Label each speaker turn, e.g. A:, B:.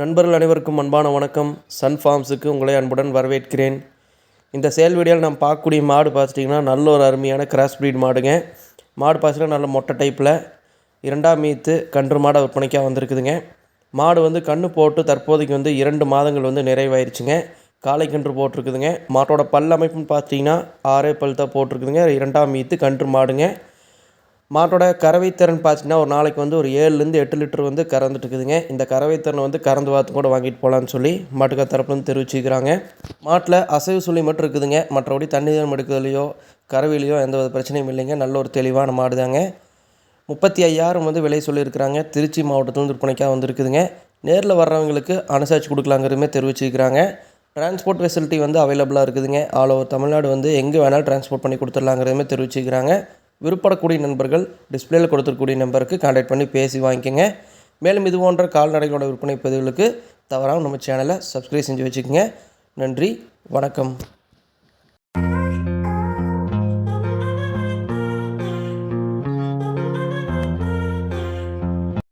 A: நண்பர்கள் அனைவருக்கும் அன்பான வணக்கம். சன் ஃபார்ம்ஸுக்கு உங்களை அன்புடன் வரவேற்கிறேன். இந்த சேல் வீடியோவில் நம்ம பார்க்கக்கூடிய மாடு பார்த்துட்டிங்கன்னா நல்ல ஒரு அருமையான கிராஸ் ப்ரீட் மாடுங்க. மாடு பார்த்துட்டிங்கன்னா நல்ல மொட்டை டைப்பில் இரண்டாம் மீத்து கன்று மாடை விற்பனைக்காக வந்திருக்குதுங்க. மாடு வந்து கன்று போட்டு தற்போதைக்கு வந்து இரண்டு மாதங்கள் வந்து நிறைவாயிருச்சுங்க. காளை கன்று போட்டிருக்குதுங்க. மாட்டோட பல் அமைப்புன்னு பார்த்தீங்கன்னா ஆறே பல் தான் போட்டிருக்குதுங்க. இரண்டாம் மீத்து கன்று மாடுங்க. மாட்டோட கறவை திறன் பார்த்தீங்கன்னா ஒரு நாளைக்கு வந்து ஒரு ஏழுலேருந்து எட்டு லிட்டர் வந்து கறந்துட்டு இருக்குதுங்க இந்த கறவை திறனை வந்து கறந்து பார்த்து கூட வாங்கிட்டு போகலான்னு சொல்லி மாட்டுக்கார தரப்புலேருந்து தெரிவிச்சுக்கிறாங்க. மாட்டில் அசைவு சுழி மட்டும் இருக்குதுங்க. மற்றபடி தண்ணீர் எடுக்கிறதுலையோ கறவையிலையோ எந்த ஒரு பிரச்சனையும் இல்லைங்க. நல்ல ஒரு தெளிவான மாடு தாங்க. முப்பத்தி ஐயாயிரம் வந்து விலை சொல்லியிருக்கிறாங்க. திருச்சி மாவட்டத்துலேருந்து விற்பனைக்காக வந்திருக்குதுங்க. நேரில் வர்றவங்களுக்கு அனுசரித்து கொடுக்கலாங்கிறதுமே தெரிவிச்சுக்கிறாங்க. டிரான்ஸ்போர்ட் ஃபெசிலிட்டி வந்து அவைலபிளாக இருக்குதுங்க. ஆல் ஓவர் தமிழ்நாடு வந்து எங்கே வேணாலும் டிரான்ஸ்போர்ட் பண்ணி கொடுத்துடலாங்கிறதுமே தெரிவிச்சுக்கிறாங்க. விருப்பப்படக்கூடிய நண்பர்கள் டிஸ்பிளேயில் கொடுத்துருக்கூடிய நம்பருக்கு கான்டாக்ட் பண்ணி பேசி வாங்கிக்கோங்க. மேலும் இது போன்ற கால்நடைகளோட விற்பனை பதிவுகளுக்கு தவறாமல் நம்ம சேனலை சப்ஸ்கிரைப் செஞ்சு வச்சுக்கோங்க. நன்றி வணக்கம்.